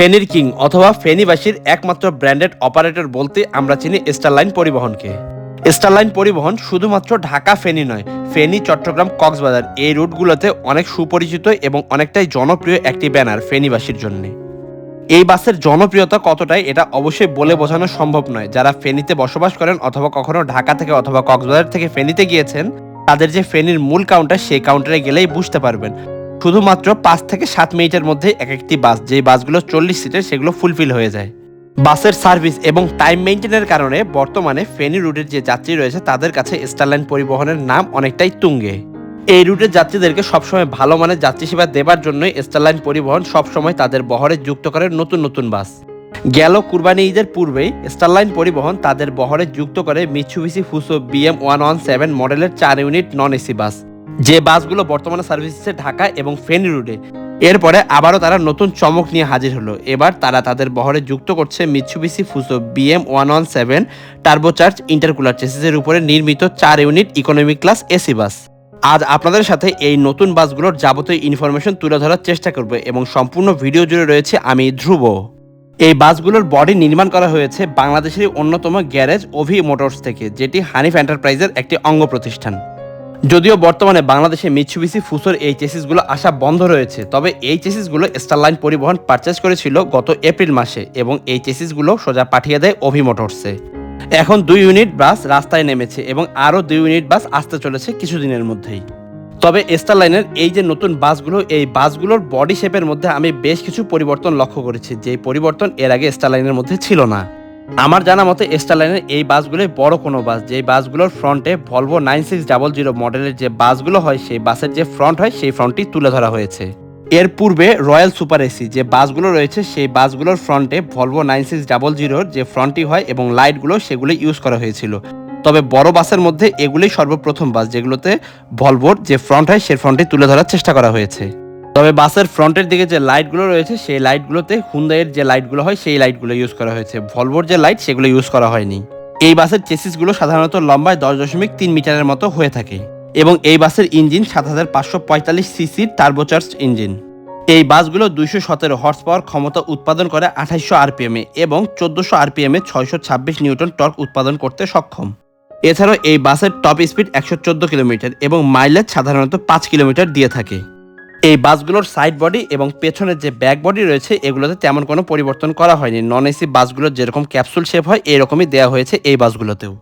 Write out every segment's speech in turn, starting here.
ফেনীর কিং অথবা ফেনীবাসীর একমাত্র ব্র্যান্ডেড অপারেটর বলতে আমরা চিনি স্টারলাইন পরিবহনকে। স্টারলাইন পরিবহন শুধুমাত্র ঢাকা ফেনী নয়, ফেনী, চট্টগ্রাম, কক্সবাজার এই রুটগুলোতে অনেক সুপরিচিত এবং অনেকটাই জনপ্রিয় একটি ব্যানার ফেনীবাসীর জন্য। এই বাসের জনপ্রিয়তা কতটাই এটা অবশ্যই বলে বোঝানো সম্ভব নয়। যারা ফেনীতে বসবাস করেন অথবা কখনো ঢাকা থেকে অথবা কক্সবাজার থেকে ফেনীতে গিয়েছেন, তাদের যে ফেনীর মূল কাউন্টার সেই কাউন্টারে গেলেই বুঝতে পারবেন। শুধুমাত্র পাঁচ থেকে সাত মিনিটের মধ্যে এক একটি বাস, যেই বাসগুলো চল্লিশ সিটের সেগুলো ফুলফিল হয়ে যায়। বাসের সার্ভিস এবং টাইম মেনটেনের কারণে বর্তমানে ফেনী রুটের যে যাত্রী রয়েছে, তাদের কাছে স্টারলাইন পরিবহনের নাম অনেকটাই তুঙ্গে। এই রুটের যাত্রীদেরকে সবসময় ভালো মানের যাত্রী সেবা দেবার জন্যই স্টারলাইন পরিবহন সবসময় তাদের বহরে যুক্ত করে নতুন নতুন বাস। গেল কুরবানি ঈদের পূর্বেই স্টারলাইন পরিবহন তাদের বহরে যুক্ত করে Mitsubishi Fuso BM one one seven মডেলের চার ইউনিট নন এসি বাস। যে বাসগুলো বর্তমানে সার্ভিস দিচ্ছে ঢাকা এবং ফেনী রুটে এরপরে আবারও তারা নতুন চমক নিয়ে হাজির হলো। এবার তারা তাদের বহরে যুক্ত করছে Mitsubishi Fuso BM one one seven turbocharge intercooler চেসিসের উপরে নির্মিত চার unit economy class AC bus আজ আপনাদের সাথে এই নতুন বাসগুলোর যাবতীয় ইনফরমেশন তুলে ধরার চেষ্টা করব এবং সম্পূর্ণ ভিডিও জুড়ে রয়েছে আমি, ধ্রুব। এই বাসগুলোর বডি নির্মাণ করা হয়েছে বাংলাদেশের অন্যতম গ্যারেজ ওভি মোটরস থেকে, যেটি হানিফ এন্টারপ্রাইজের একটি অঙ্গ প্রতিষ্ঠান যদিও বর্তমানে বাংলাদেশে মিৎসুবিসি ফুসোর এই চেসিসগুলো আসা বন্ধ রয়েছে, তবে এই চেসিসগুলো স্টারলাইন পরিবহন পারচেস করেছিল গত এপ্রিল মাসে এবং এই চেসিসগুলো সোজা পাঠিয়ে দেয় অভি মোটরসে এখন দুই ইউনিট বাস রাস্তায় নেমেছে এবং আরও দুই ইউনিট বাস আসতে চলেছে কিছুদিনের মধ্যেই। তবে স্টারলাইনের এই যে নতুন বাসগুলো এই বাসগুলোর বডি শেপের মধ্যে আমি বেশ কিছু পরিবর্তন লক্ষ্য করেছি যে পরিবর্তন এর আগে স্টারলাইনের মধ্যে ছিল না। আমার জানা মতে স্টারলাইনের এই বাসগুলোই বড় কোনো বাস। যেই বাসগুলোর ফ্রন্টে Volvo nine six double zero মডেলের যে বাসগুলো হয়, সেই বাসের যে ফ্রন্ট হয়, সেই ফ্রন্টটি তুলে ধরা হয়েছে। এর পূর্বে রয়্যাল সুপার এসি যে বাসগুলো রয়েছে, সেই বাসগুলোর ফ্রন্টে ভলভো নাইন সিক্স ডাবল জিরোর যে ফ্রন্টটি হয় এবং লাইটগুলো সেগুলো ইউজ করা হয়েছিল। তবে বড় বাসের মধ্যে এগুলোই সর্বপ্রথম বাস, যেগুলোতে ভলভোর যে ফ্রন্ট হয় সেই ফ্রন্টটি তুলে ধরার চেষ্টা করা হয়েছে। তবে বাসের ফ্রন্টের দিকে যে লাইটগুলো রয়েছে, সেই লাইটগুলোতে হুন্দাইয়ের যে লাইটগুলো হয়, সেই লাইটগুলো ইউজ করা হয়েছে। ভলভোর যে লাইট, সেগুলো ইউজ করা হয়নি। এই বাসের চেসিসগুলো সাধারণত লম্বায় দশ দশমিক তিন মিটারের মতো হয়ে থাকে এবং এই বাসের ইঞ্জিন সাত হাজার পাঁচশো পঁয়তাল্লিশ সিসির টার্বোচার্জ ইঞ্জিন এই বাসগুলো দুইশো সতেরো হর্স পাওয়ার ক্ষমতা উৎপাদন করে আঠাইশশো আরপিএমে এবং চোদ্দোশো আরপিএমে ছয়শো ছাব্বিশ নিউটন টর্ক উৎপাদন করতে সক্ষম। এছাড়াও এই বাসের টপ স্পিড একশো চোদ্দ কিলোমিটার এবং মাইলেজ সাধারণত পাঁচ কিলোমিটার দিয়ে থাকে। এই বাসগুলোর সাইড বডি এবং পেছনের যে ব্যাক বডি রয়েছে, এগুলোতে তেমন কোনো পরিবর্তন করা হয়নি। নন এসি বাসগুলোর যেরকম ক্যাপসুল শেপ হয়, এরকমই দেওয়া হয়েছে এই বাসগুলোতেও।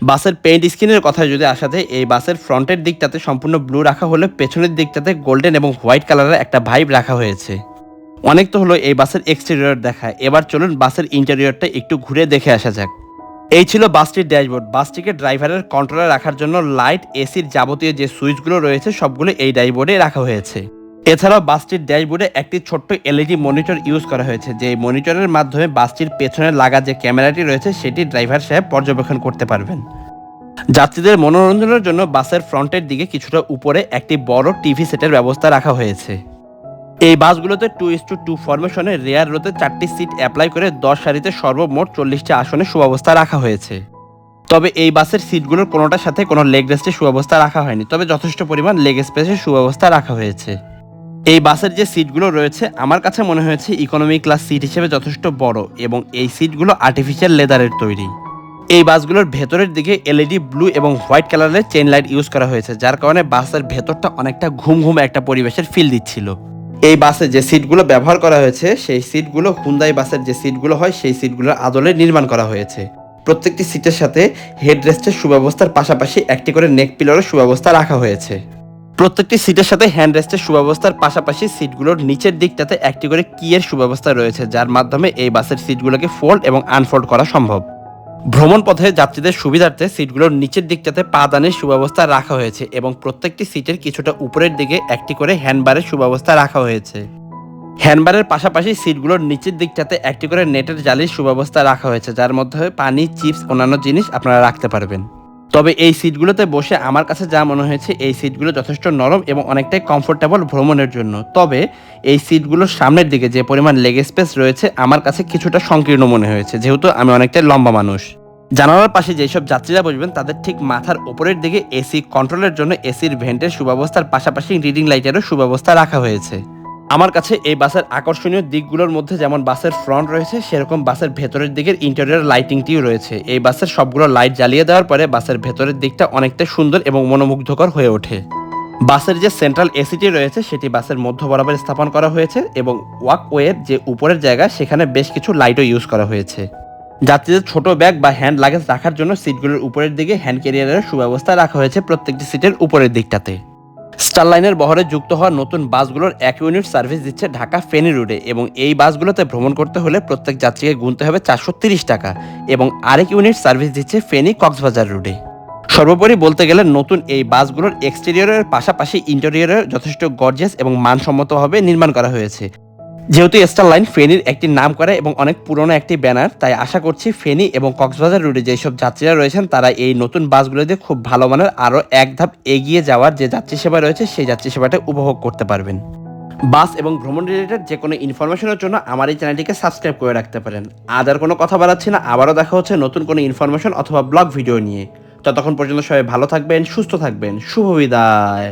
বাসের পেইন্ট স্কিনের কথা যদি আসা যায়, এই বাসের ফ্রন্টের দিকটাতে সম্পূর্ণ ব্লু রাখা হলে পেছনের দিকটাতে গোল্ডেন এবং হোয়াইট কালারের একটা ভাইব রাখা হয়েছে। অনেক তো হলো এই বাসের এক্সটেরিয়র দেখা। এবার চলুন বাসের ইন্টেরিয়রটা একটু ঘুরে দেখে আসা যাক। এই ছিল বাসটির ড্যাশবোর্ড বাসটিকে ড্রাইভারের কন্ট্রোলে রাখার জন্য লাইট এসির যাবতীয় যে সুইচগুলো রয়েছে, সবগুলো এই ড্যাশবোর্ডে রাখা হয়েছে। এছাড়াও বাসটির ড্যাশবোর্ডে একটি ছোট্ট এলইডি মনিটর ইউজ করা হয়েছে, যে মনিটরের মাধ্যমে বাসটির পেছনে লাগা যে ক্যামেরাটি রয়েছে, সেটি ড্রাইভার সাহেব পর্যবেক্ষণ করতে পারবেন। যাত্রীদের মনোরঞ্জনের জন্য বাসের ফ্রন্টের দিকে কিছুটা উপরে একটি বড় টিভি সেটের ব্যবস্থা রাখা হয়েছে। এই বাসগুলোতে টু ইস টু টু ফরমেশনে রেয়ার রোতে চারটি সিট অ্যাপ্লাই করে দশ সারিতে সর্বমোট চল্লিশটি আসনে সুব্যবস্থা রাখা হয়েছে। তবে এই বাসের সিটগুলোর কোনোটার সাথে কোনো লেগ রেস্টের সুব্যবস্থা রাখা হয়নি, তবে যথেষ্ট পরিমাণ লেগ স্পেসের সুব্যবস্থা রাখা হয়েছে। এই বাসের যে সিটগুলো রয়েছে, আমার কাছে মনে হয়েছে ইকোনমি ক্লাস সিট হিসেবে যথেষ্ট বড় এবং এই সিটগুলো আর্টিফিশিয়াল লেদারের তৈরি। এই বাসগুলোর ভেতরের দিকে এলইডি ব্লু এবং হোয়াইট কালারের চেন লাইট ইউজ করা হয়েছে, যার কারণে বাসের ভেতরটা অনেকটা ঘুম ঘুম একটা পরিবেশের ফিল দিচ্ছিল। এই বাসে যে সিটগুলো ব্যবহার করা হয়েছে, সেই সিটগুলো হুন্দাই বাসের যে সিটগুলো হয়, সেই সিটগুলোর আদলে নির্মাণ করা হয়েছে। প্রত্যেকটি সিটের সাথে হেডরেস্টের সুব্যবস্থার পাশাপাশি একটি করে নেক পিলারের সুব্যবস্থা রাখা হয়েছে। প্রত্যেকটি সিটের সাথে হ্যান্ডরেস্টের সুব্যবস্থার পাশাপাশি সিটগুলোর নিচের দিকটাতে একটি করে কিয়ের সুব্যবস্থা রয়েছে, যার মাধ্যমে এই বাসের সিটগুলোকে ফোল্ড এবং আনফোল্ড করা সম্ভব। ভ্রমণ পথে যাত্রীদের সুবিধার্থে সিটগুলোর নিচের দিকটাতে পা দানের সুব্যবস্থা রাখা হয়েছে এবং প্রত্যেকটি সিটের কিছুটা উপরের দিকে একটি করে হ্যান্ডবারের সুব্যবস্থা রাখা হয়েছে। হ্যান্ডবারের পাশাপাশি সিটগুলোর নিচের দিকটাতে একটি করে নেটের জালির সুব্যবস্থা রাখা হয়েছে, যার মধ্যে পানি চিপস অন্যান্য জিনিস আপনারা রাখতে পারবেন। তবে এই সিটগুলোতে বসে আমার কাছে যা মনে হয়েছে, এই সিটগুলো যথেষ্ট নরম এবং অনেকটাই কমফোর্টেবল ভ্রমণের জন্য। তবে এই সিটগুলোর সামনের দিকে যে পরিমাণ লেগ স্পেস রয়েছে, আমার কাছে কিছুটা সংকীর্ণ মনে হয়েছে, যেহেতু আমি অনেকটাই লম্বা মানুষ। জানালার পাশে যেসব যাত্রীরা বসবেন, তাদের ঠিক মাথার ওপরের দিকে এসি কন্ট্রোলের জন্য এসির ভেন্টের সুব্যবস্থার পাশাপাশি রিডিং লাইটেরও সুব্যবস্থা রাখা হয়েছে। আমার কাছে এই বাসের আকর্ষণীয় দিকগুলোর মধ্যে যেমন বাসের ফ্রন্ট রয়েছে, সেরকম বাসের ভেতরের দিকের ইন্টেরিয়র লাইটিংটিও রয়েছে। এই বাসের সবগুলো লাইট জ্বালিয়ে দেওয়ার পরে বাসের ভেতরের দিকটা অনেকটা সুন্দর এবং মনোমুগ্ধকর হয়ে ওঠে। বাসের যে সেন্ট্রাল এসিটি রয়েছে, সেটি বাসের মধ্য বরাবর স্থাপন করা হয়েছে এবং ওয়াকওয়ের যে উপরের জায়গা, সেখানে বেশ কিছু লাইটও ইউজ করা হয়েছে। যাত্রীদের ছোট ব্যাগ বা হ্যান্ড লাগেজ রাখার জন্য সিটগুলোর উপরের দিকে হ্যান্ড ক্যারিয়ারের সুব্যবস্থা রাখা হয়েছে প্রত্যেকটি সিটের উপরের দিকটাতে। স্টার লাইনের বহরে যুক্ত হওয়া নতুন বাসগুলোর এক ইউনিট সার্ভিস দিচ্ছে ঢাকা ফেনী রুটে এবং এই বাসগুলোতে ভ্রমণ করতে হলে প্রত্যেক যাত্রীকে গুনতে হবে চারশো টাকা এবং আরেক ইউনিট সার্ভিস দিচ্ছে ফেনী কক্সবাজার রুটে সর্বোপরি বলতে গেলে নতুন এই বাসগুলোর এক্সটেরিয়রের পাশাপাশি ইন্টেরিয়রের যথেষ্ট গর্জেস এবং মানসম্মতভাবে নির্মাণ করা হয়েছে। যেহেতু স্টার লাইন ফেনীর একটি নাম করে এবং অনেক পুরনো একটি ব্যানার, তাই আশা করছি ফেনী এবং কক্সবাজার রুটে যেসব যাত্রীরা রয়েছেন, তারা এই নতুন বাসগুলো দিয়ে খুব ভালো মানের আরও এক ধাপ এগিয়ে যাওয়ার যে যাত্রী সেবা রয়েছে, সেই যাত্রী সেবাটা উপভোগ করতে পারবেন। বাস এবং ভ্রমণ রিলেটেড যে কোনো ইনফরমেশনের জন্য আমার এই চ্যানেলটিকে সাবস্ক্রাইব করে রাখতে পারেন। আজ আর কোনো কথা বাড়াচ্ছি না, আবারও দেখা হচ্ছে নতুন কোনো ইনফরমেশন অথবা ব্লগ ভিডিও নিয়ে। ততক্ষণ পর্যন্ত সবাই ভালো থাকবেন, সুস্থ থাকবেন, শুভ বিদায়।